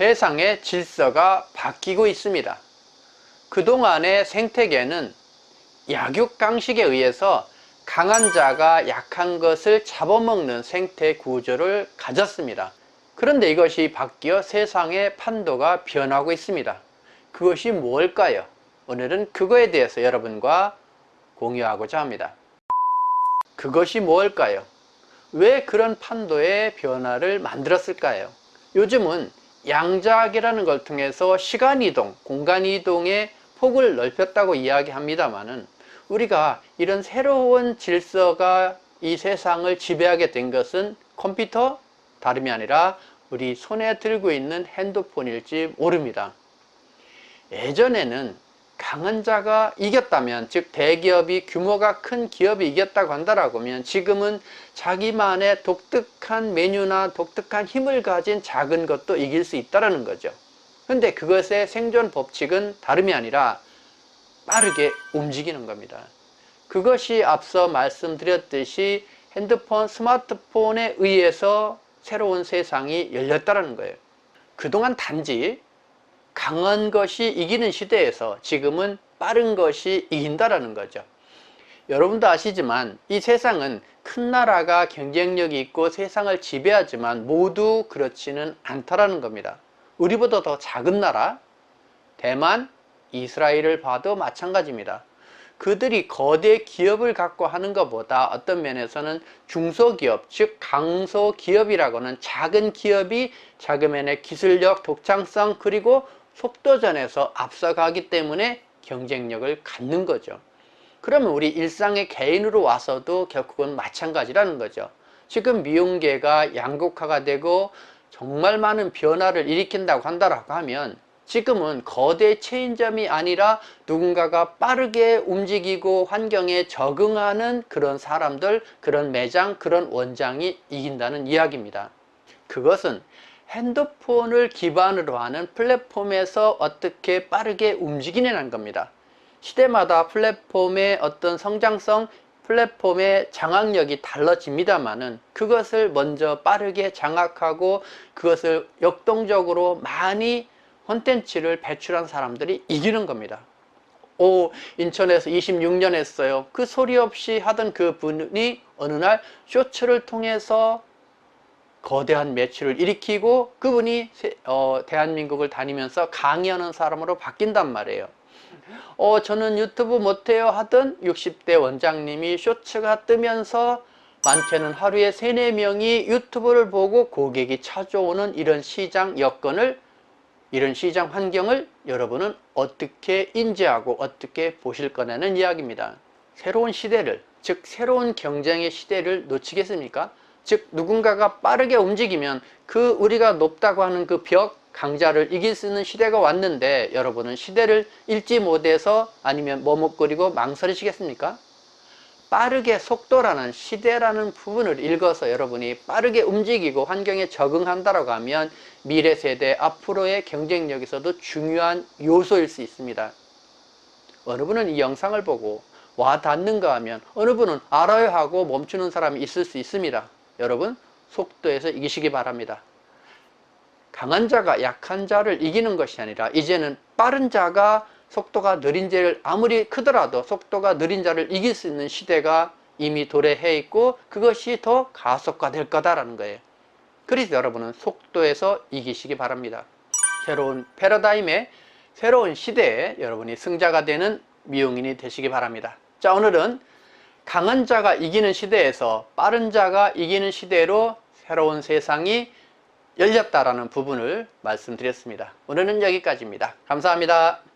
세상의 질서가 바뀌고 있습니다. 그동안의 생태계는 약육강식에 의해서 강한 자가 약한 것을 잡아먹는 생태 구조를 가졌습니다. 그런데 이것이 바뀌어 세상의 판도가 변하고 있습니다. 그것이 무엇일까요? 오늘은 그거에 대해서 여러분과 공유하고자 합니다. 그것이 무엇일까요? 왜 그런 판도의 변화를 만들었을까요? 요즘은 양자학이라는 걸 통해서 시간 이동, 공간 이동의 폭을 넓혔다고 이야기합니다만은 우리가 이런 새로운 질서가 이 세상을 지배하게 된 것은 컴퓨터 다름이 아니라 우리 손에 들고 있는 핸드폰일지 모릅니다. 예전에는 강한 자가 이겼다면, 즉 대기업이 규모가 큰 기업이 이겼다고 한다라고 하면 지금은 자기만의 독특한 메뉴나 독특한 힘을 가진 작은 것도 이길 수 있다라는 거죠. 근데 그것의 생존 법칙은 다름이 아니라 빠르게 움직이는 겁니다. 그것이 앞서 말씀드렸듯이 핸드폰, 스마트폰에 의해서 새로운 세상이 열렸다는 거예요. 그동안 단지 강한 것이 이기는 시대에서 지금은 빠른 것이 이긴다라는 거죠. 여러분도 아시지만 이 세상은 큰 나라가 경쟁력이 있고 세상을 지배하지만 모두 그렇지는 않다라는 겁니다. 우리보다 더 작은 나라, 대만, 이스라엘을 봐도 마찬가지입니다. 그들이 거대 기업을 갖고 하는 것보다 어떤 면에서는 중소기업, 즉 강소기업이라고는 작은 기업이 자기만의 기술력, 독창성 그리고 속도전에서 앞서가기 때문에 경쟁력을 갖는 거죠. 그러면 우리 일상의 개인으로 와서도 결국은 마찬가지라는 거죠. 지금 미용계가 양극화가 되고 정말 많은 변화를 일으킨다고 한다라고 하면 지금은 거대 체인점이 아니라 누군가가 빠르게 움직이고 환경에 적응하는 그런 사람들, 그런 매장, 그런 원장이 이긴다는 이야기입니다. 그것은 핸드폰을 기반으로 하는 플랫폼에서 어떻게 빠르게 움직이냐는 겁니다. 시대마다 플랫폼의 어떤 성장성, 플랫폼의 장악력이 달라집니다만은 그것을 먼저 빠르게 장악하고 그것을 역동적으로 많이 콘텐츠를 배출한 사람들이 이기는 겁니다. 오, 인천에서 26년 했어요. 그 소리 없이 하던 그 분이 어느 날 쇼츠를 통해서 거대한 매출을 일으키고 그분이 어, 대한민국을 다니면서 강의하는 사람으로 바뀐단 말이에요. 어, 저는 유튜브 못해요 하던 60대 원장님이 쇼츠가 뜨면서 많게는 하루에 3, 4명이 유튜브를 보고 고객이 찾아오는 이런 시장 여건을 이런 시장 환경을 여러분은 어떻게 인지하고 어떻게 보실 거냐는 이야기입니다. 새로운 시대를, 즉 새로운 경쟁의 시대를 놓치겠습니까? 즉 누군가가 빠르게 움직이면 그 우리가 높다고 하는 그 벽, 강자를 이길 수 있는 시대가 왔는데 여러분은 시대를 읽지 못해서 아니면 머뭇거리고 망설이시겠습니까? 빠르게 속도라는 시대라는 부분을 읽어서 여러분이 빠르게 움직이고 환경에 적응한다라고 하면 미래 세대 앞으로의 경쟁력에서도 중요한 요소일 수 있습니다. 어느 분은 이 영상을 보고 와 닿는가 하면 어느 분은 알아야 하고 멈추는 사람이 있을 수 있습니다. 여러분 속도에서 이기시기 바랍니다. 강한 자가 약한 자를 이기는 것이 아니라 이제는 빠른 자가 속도가 느린 자를 아무리 크더라도 속도가 느린 자를 이길 수 있는 시대가 이미 도래해 있고 그것이 더 가속화될 거다라는 거예요. 그래서 여러분은 속도에서 이기시기 바랍니다. 새로운 패러다임의 새로운 시대에 여러분이 승자가 되는 미용인이 되시기 바랍니다. 자, 오늘은 강한 자가 이기는 시대에서 빠른 자가 이기는 시대로 새로운 세상이 열렸다라는 부분을 말씀드렸습니다. 오늘은 여기까지입니다. 감사합니다.